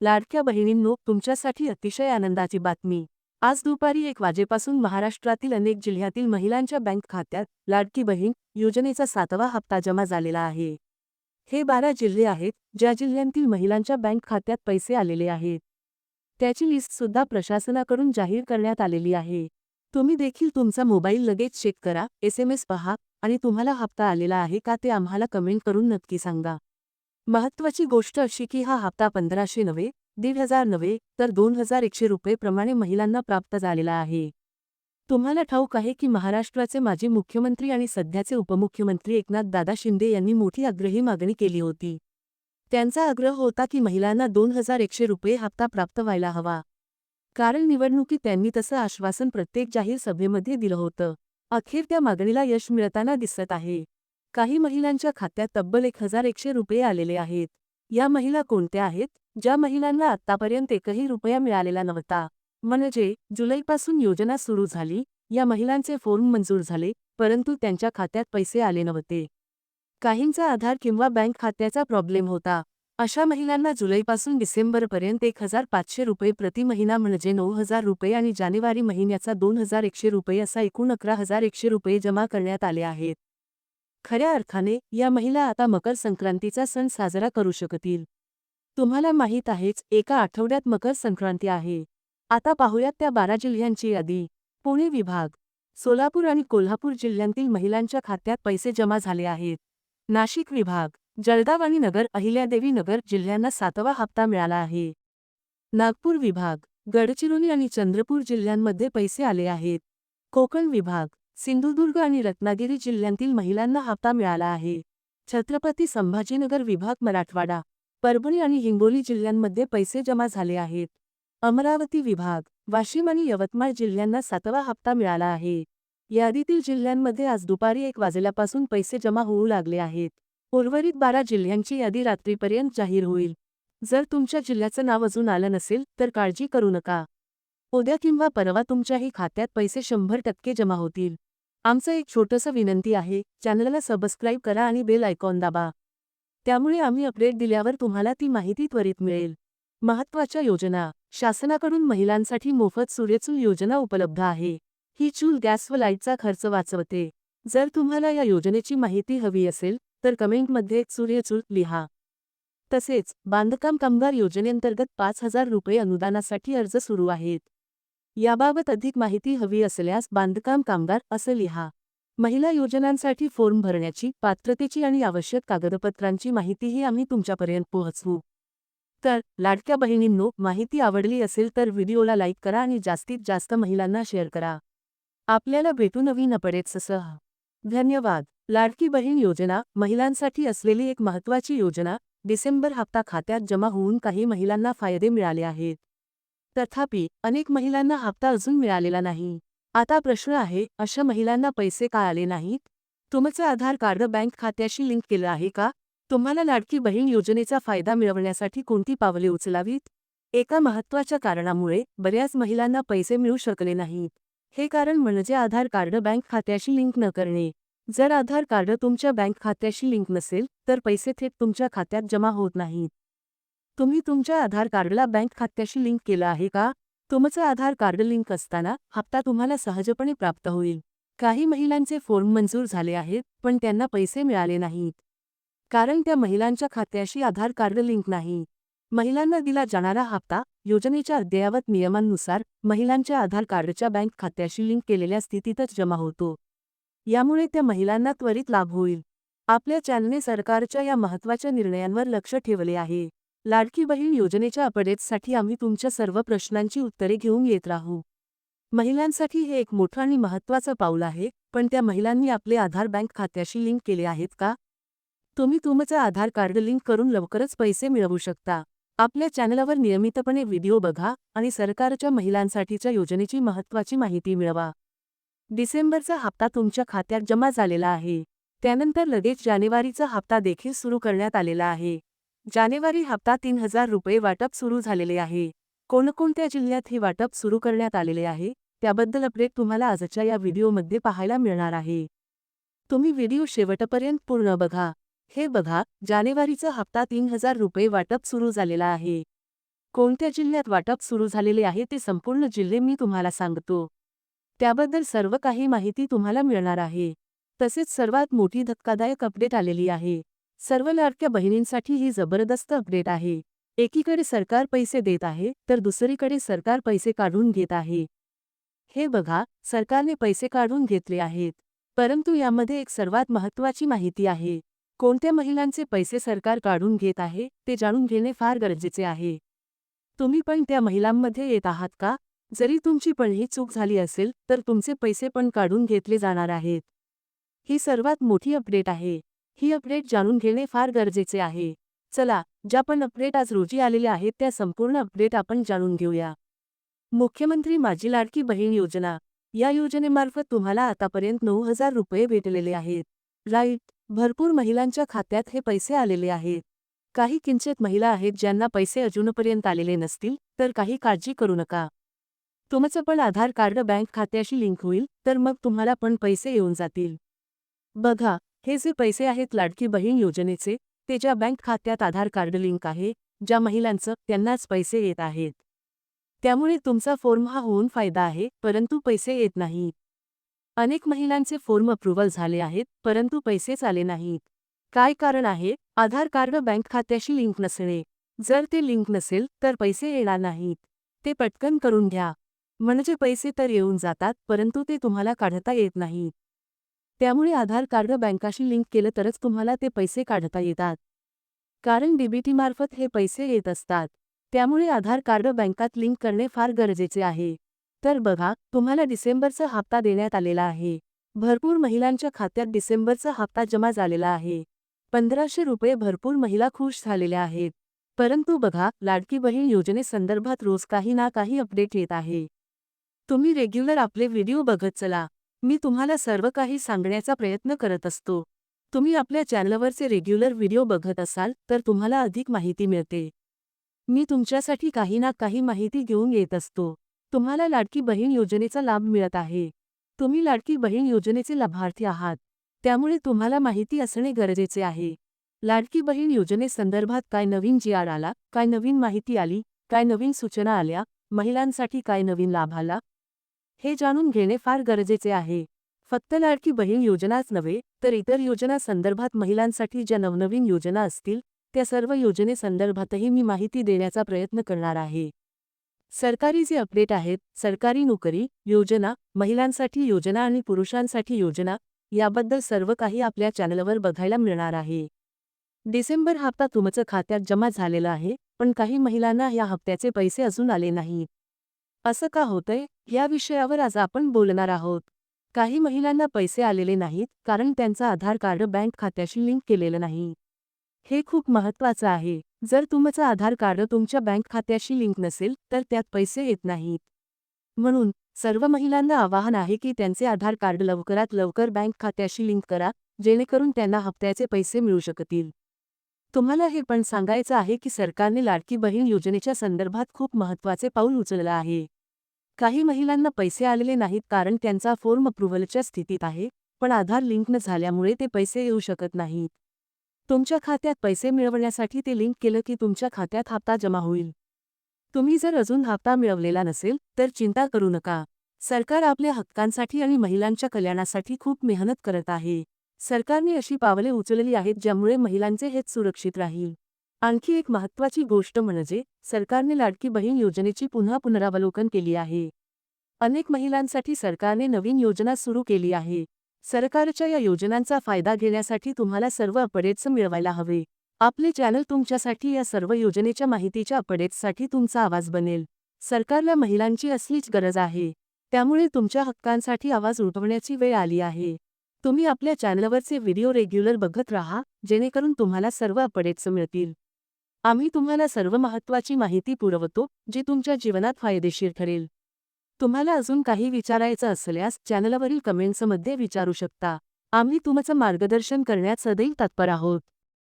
लाडक्या बहिणींनो तुमच्यासाठी अतिशय आनंदाची बातमी. आज दुपारी एक वाजेपासून महाराष्ट्रातील अनेक जिल्ह्यातील महिलांच्या बँक खात्यात लाडकी बहीण योजनेचा सातवा हप्ता जमा झालेला आहे. हे बारा जिल्हे आहेत ज्या जिल्ह्यांतील महिलांच्या बँक खात्यात पैसे आलेले आहेत. त्याची लिस्ट सुद्धा प्रशासनाकडून जाहीर करण्यात आलेली आहे. तुम्ही देखील तुमचा मोबाईल लगेच चेक करा एस एम एस पहा आणि तुम्हाला हप्ता आलेला आहे का ते आम्हाला कमेंट करून नक्की सांगा. महत्त्वाची गोष्ट अशी की हा हप्ता पंधराशे नव्हे दीड हजार नव्हे तर दोन हजार एकशे रुपये प्रमाणे महिलांना प्राप्त झालेला आहे. तुम्हाला ठाऊक आहे की महाराष्ट्राचे माजी मुख्यमंत्री आणि सध्याचे उपमुख्यमंत्री एकनाथ दादा शिंदे यांनी मोठी आग्रही मागणी केली होती. त्यांचा आग्रह होता की महिलांना दोन हजार एकशे रुपये हप्ता प्राप्त व्हायला हवा. कारण निवडणुकीत त्यांनी तसं आश्वासन प्रत्येक जाहीर सभेमध्ये दिलं होतं. अखेर त्या मागणीला यश मिळताना दिसत आहे. काही महिलांच्या खात्यात तब्बल एक हजार एकशे रुपये आलेले आहेत. या महिला कोणत्या आहेत? ज्या महिलांना आतापर्यंत एकही रुपया मिळालेला नव्हता. म्हणजे जुलैपासून योजना सुरू झाली. या महिलांचे फॉर्म मंजूर झाले परंतु त्यांच्या खात्यात पैसे आले नव्हते. काहींचा आधार किंवा बँक खात्याचा प्रॉब्लेम होता. अशा महिलांना जुलैपासून डिसेंबरपर्यंत एक हजार पाचशे रुपये प्रति महिना म्हणजे नऊ हजार रुपये आणि जानेवारी महिन्याचा दोन हजार एकशे रुपये असा एकूण अकरा हजार एकशे रुपये जमा करण्यात आले आहेत. खऱ्या अर्थाने या महिला आता मकर संक्रांतीचा सण साजरा करू शकतील. तुम्हाला माहीत आहेच एका आठवड्यात मकर संक्रांती आहे. आता पाहूयात त्या बारा जिल्ह्यांची यादी. पुणे विभाग. सोलापूर आणि कोल्हापूर जिल्ह्यांतील महिलांच्या खात्यात पैसे जमा झाले आहेत. नाशिक विभाग. जळगाव आणि नगर अहिल्यादेवी नगर जिल्ह्यांना सातवा हप्ता मिळाला आहे. नागपूर विभाग. गडचिरोली आणि चंद्रपूर जिल्ह्यांमध्ये पैसे आले आहेत. कोकण विभाग. सिंधुदुर्ग आणि रत्नागिरी जिल्ह्यांतील महिलांना हप्ता मिळाला आहे. छत्रपती संभाजीनगर विभाग मराठवाडा. परभणी आणि हिंगोली जिल्ह्यांमध्ये पैसे जमा झाले आहेत. अमरावती विभाग वाशिम आणि यवतमाळ जिल्ह्यांना सातवा हप्ता मिळाला आहे. यादीतील जिल्ह्यांमध्ये आज दुपारी एक वाजल्यापासून पैसे जमा होऊ लागले आहेत. उर्वरित बारा जिल्ह्यांची यादी रात्रीपर्यंत जाहीर होईल. जर तुमच्या जिल्ह्याचं नाव अजून आलं नसेल तर काळजी करू नका. उद्या किंवा परवा तुमच्याही खात्यात पैसे शंभर टक्के जमा होतील. आमचं एक छोटंसं विनंती आहे चॅनलला सबस्क्राईब करा आणि बेल आयकॉन दाबा. त्यामुळे आम्ही अपडेट दिल्यावर तुम्हाला ती माहिती त्वरित मिळेल. महत्त्वाच्या योजना. शासनाकडून महिलांसाठी मोफत सूर्यचूल योजना उपलब्ध आहे. ही चूल गॅस व लाईटचा खर्च वाचवते. जर तुम्हाला या योजनेची माहिती हवी असेल तर कमेंटमध्ये सूर्यचूल लिहा. तसेच बांधकाम कामगार योजनेअंतर्गत पाच हजार रुपये अनुदानासाठी अर्ज सुरू आहेत. याबाबत अधिक माहिती हवी असल्यास बांधकाम कामगार असं लिहा. महिला योजनांसाठी फॉर्म भरण्याची पात्रतेची आणि आवश्यक कागदपत्रांची माहितीही आम्ही तुमच्यापर्यंत पोहोचवू. तर लाडक्या बहिणींनो माहिती आवडली असेल तर व्हिडिओला लाईक करा आणि जास्तीत जास्त महिलांना शेअर करा. आपल्याला भेटू नवीन अपडेट्स सह. धन्यवाद. लाडकी बहीण योजना महिलांसाठी असलेली एक महत्त्वाची योजना डिसेंबर हप्ता खात्यात जमा होऊन काही महिलांना फायदे मिळाले आहेत. तथापि अनेक महिलांना हप्ता अजून मिळालेला नाही. आता प्रश्न आहे अशा महिलांना पैसे का आले नाहीत? तुमचं आधार कार्ड बँक खात्याशी लिंक केलं आहे का? तुम्हाला लाडकी बहीण योजनेचा फायदा मिळवण्यासाठी कोणती पावले उचलावीत? एका महत्त्वाच्या कारणामुळे बऱ्याच महिलांना पैसे मिळू शकले नाहीत. हे कारण म्हणजे आधार कार्ड बँक खात्याशी लिंक न करणे. जर आधार कार्ड तुमच्या बँक खात्याशी लिंक नसेल तर पैसे थेट तुमच्या खात्यात जमा होत नाहीत. तुम्ही तुमच्या आधार कार्डला बँक खात्याशी लिंक केलं आहे का? तुमचं आधार कार्ड लिंक असताना हप्ता तुम्हाला सहजपणे प्राप्त होईल. काही महिलांचे फॉर्म मंजूर झाले आहेत पण त्यांना पैसे मिळाले नाहीत. कारण त्या महिलांच्या खात्याशी आधार कार्ड लिंक नाही. महिलांना दिला जाणारा हप्ता योजनेच्या अद्ययावत नियमांनुसार महिलांच्या आधार कार्डच्या बँक खात्याशी लिंक केलेल्या स्थितीतच जमा होतो. यामुळे त्या महिलांना त्वरित लाभ होईल. आपल्या चॅनलने सरकारच्या या महत्त्वाच्या निर्णयांवर लक्ष ठेवले आहे. लाडकी बहीण योजनेच्या अपडेट्ससाठी आम्ही तुमच्या सर्व प्रश्नांची उत्तरे घेऊन येत राहू. महिलांसाठी हे एक मोठं आणि महत्त्वाचं पाऊल आहे पण त्या महिलांनी आपले आधार बँक खात्याशी लिंक केले आहेत का? तुम्ही तुमचं आधार कार्ड लिंक करून लवकरच पैसे मिळवू शकता. आपल्या चॅनलवर नियमितपणे व्हिडिओ बघा आणि सरकारच्या महिलांसाठीच्या योजनेची महत्त्वाची माहिती मिळवा. डिसेंबरचा हप्ता तुमच्या खात्यात जमा झालेला आहे. त्यानंतर लगेच जानेवारीचा हप्ता देखील सुरू करण्यात आलेला आहे. जानेवारी हप्ता तीन हजार रुपये वाटप सुरू झालेले आहे. कोणकोणत्या जिल्ह्यात हे वाटप सुरू करण्यात आलेले आहे त्याबद्दल अपडेट तुम्हाला आजच्या या व्हिडिओमध्ये पाहायला मिळणार आहे. तुम्ही व्हिडिओ शेवटपर्यंत पूर्ण बघा. हे बघा जानेवारीचा हप्ता तीन हजार रुपये वाटप सुरू झालेला आहे. कोणत्या जिल्ह्यात वाटप सुरू झालेले आहे ते संपूर्ण जिल्हे मी तुम्हाला सांगतो. त्याबद्दल सर्व काही माहिती तुम्हाला मिळणार आहे. तसेच सर्वात मोठी धक्कादायक अपडेट आलेली आहे. सर्व लाडक्या बहिणींसाठी ही जबरदस्त अपडेट आहे. एकीकडे सरकार पैसे देत आहे तर दुसरीकडे सरकार पैसे काढून घेत आहे. हे बघा सरकारने पैसे काढून घेतले आहेत. परंतु यामध्ये एक सर्वात महत्त्वाची माहिती आहे. कोणत्या महिलांचे पैसे सरकार काढून घेत आहे ते जाणून घेणे फार गरजेचे आहे. तुम्ही पण त्या महिलांमध्ये येत आहात का? जरी तुमची पण ही चूक झाली असेल तर तुमचे पैसे पण काढून घेतले जाणार आहेत. ही सर्वात मोठी अपडेट आहे. ही अपडेट जाणून घेणे फार गरजेचे आहे. चला ज्या पण अपडेट आज रोजी आलेल्या आहेत त्या संपूर्ण अपडेट आपण जाणून घेऊया. मुख्यमंत्री माझी लाडकी बहीण योजना. या योजनेमार्फत तुम्हाला आतापर्यंत नऊ हजार रुपये भेटलेले आहेत. राईट भरपूर महिलांच्या खात्यात हे पैसे आलेले आहेत. काही किंचित महिला आहेत ज्यांना पैसे अजूनपर्यंत आलेले नसतील तर काही काळजी करू नका. तुमचं पण आधार कार्ड बँक खात्याशी लिंक होईल तर मग तुम्हाला पण पैसे येऊन जातील. बघा हे जे पैसे आहेत लाडकी बहीण योजनेचे ते ज्या बँक खात्यात आधार कार्ड लिंक आहे ज्या महिलांचं त्यांनाच पैसे येत आहेत. त्यामुळे तुमचा फॉर्म हा होऊन फायदा आहे परंतु पैसे येत नाहीत अनेक महिलांचे फॉर्म अप्रूव्हल झाले आहेत परंतु पैसेच आले नाहीत. काय कारण आहे? आधार कार्ड बँक खात्याशी लिंक नसणे. जर ते लिंक नसेल तर पैसे येणार नाहीत. ते पटकन करून घ्या. म्हणजे पैसे तर येऊन जातात परंतु ते तुम्हाला काढता येत नाहीत त्यामुळे आधार कार्ड बँकाशी लिंक केलं तरच तुम्हाला ते पैसे काढता येतात. कारण डीबीटी मार्फत हे पैसे येत असतात. त्यामुळे आधार कार्ड बँकात लिंक करणे फार गरजेचे आहे. तर बघा तुम्हाला डिसेंबरचा हप्ता देण्यात आलेला आहे. भरपूर महिलांच्या खात्यात डिसेंबरचा हप्ता जमा झालेला आहे. पंधराशे रुपये भरपूर महिला खुश झालेल्या आहेत. परंतु बघा लाडकी बहीण योजनेसंदर्भात रोज काही ना काही अपडेट येत आहे. तुम्ही रेग्युलर आपले व्हिडिओ बघत चला. मी तुम्हाला सर्व काही सांगण्याचा प्रयत्न करत असतो. तुम्ही आपल्या चॅनलवरचे रेग्युलर व्हिडिओ बघत असाल तर तुम्हाला अधिक माहिती मिळते. मी तुमच्यासाठी काही ना काही माहिती घेऊन येत असतो. तुम्हाला लाडकी बहीण योजनेचा लाभ मिळत आहे. तुम्ही लाडकी बहीण योजनेचे लाभार्थी आहात. त्यामुळे तुम्हाला माहिती असणे गरजेचे आहे. लाडकी बहीण योजनेसंदर्भात काय नवीन जी आर आला काय नवीन माहिती आली काय नवीन सूचना आल्या महिलांसाठी काय नवीन लाभ आला हे जाणून घेणे फार गरजेचे आहे. फक्त लाडकी बहीण योजनाच नव्हे तर इतर योजना संदर्भात महिलांसाठी ज्या नवनवीन योजना असतील त्या सर्व योजनेसंदर्भातही मी माहिती देण्याचा प्रयत्न करणार आहे. सरकारी जे अपडेट आहेत सरकारी नोकरी योजना महिलांसाठी योजना आणि पुरुषांसाठी योजना याबद्दल सर्व काही आपल्या चॅनलवर बघायला मिळणार आहे. डिसेंबर हप्ता तुमचं खात्यात जमा झालेला आहे पण काही महिलांना या हप्त्याचे पैसे अजून आले नाहीत. असं का होतंय? या विषयावर आज आपण बोलणार आहोत. काही महिलांना पैसे आलेले नाहीत कारण त्यांचं आधार कार्ड बँक खात्याशी लिंक केलेलं नाही. हे खूप महत्वाचं आहे. जर तुमचं आधार कार्ड तुमच्या बँक खात्याशी लिंक नसेल तर त्यात पैसे येत नाहीत. म्हणून सर्व महिलांना आवाहन आहे की त्यांचे आधार कार्ड लवकरात लवकर बँक खात्याशी लिंक करा जेणेकरून त्यांना हप्त्याचे पैसे मिळू शकतील. तुम्हाला हे पण सांगायचं आहे की सरकारने लाडकी बहीण योजनेच्या संदर्भात खूप महत्त्वाचे पाऊल उचललं आहे. काही महिलांना पैसे आलेले नाहीत कारण त्यांचा फॉर्म अप्रुव्हलच्या स्थितीत आहे पण आधार लिंक न झाल्यामुळे ते पैसे येऊ शकत नाहीत. तुमच्या खात्यात पैसे मिळवण्यासाठी ते लिंक केलं की तुमच्या खात्यात हप्ता जमा होईल. तुम्ही जर अजून हप्ता मिळवलेला नसेल तर चिंता करू नका. सरकार आपल्या हक्कांसाठी आणि महिलांच्या कल्याणासाठी खूप मेहनत करत आहे. सरकारने अशी पावले उचलली आहेत ज्यामुळे महिलांचे हेच सुरक्षित राहील. आणखी एक महत्त्वाची गोष्ट म्हणजे सरकारने लाडकी बहीण योजनेची पुन्हा पुनरावलोकन केली आहे. अनेक महिलांसाठी सरकारने नवीन योजना सुरू केली आहे. सरकारच्या या योजनांचा फायदा घेण्यासाठी तुम्हाला सर्व अपडेट्स मिळवायला हवे. आपले चॅनल तुमच्यासाठी या सर्व योजनेच्या माहितीच्या अपडेट्ससाठी तुमचा आवाज बनेल. सरकारला महिलांची असलीच गरज आहे. त्यामुळे तुमच्या हक्कांसाठी आवाज उठवण्याची वेळ आली आहे. तुम्ही आपल्या चॅनलवरचे व्हिडिओ रेग्युलर बघत राहा जेणेकरून तुम्हाला सर्व अपडेट्स मिळतील. आम्ही तुम्हाला सर्व महत्वाची माहिती पुरवतो जी तुमच्या जीवनात फायदेशीर ठरेल. तुम्हाला अजून काही विचारायचं असल्यास चॅनलवरील कमेंट्समध्ये विचारू शकता. आम्ही तुमचं मार्गदर्शन करण्यात सदैव तत्पर आहोत.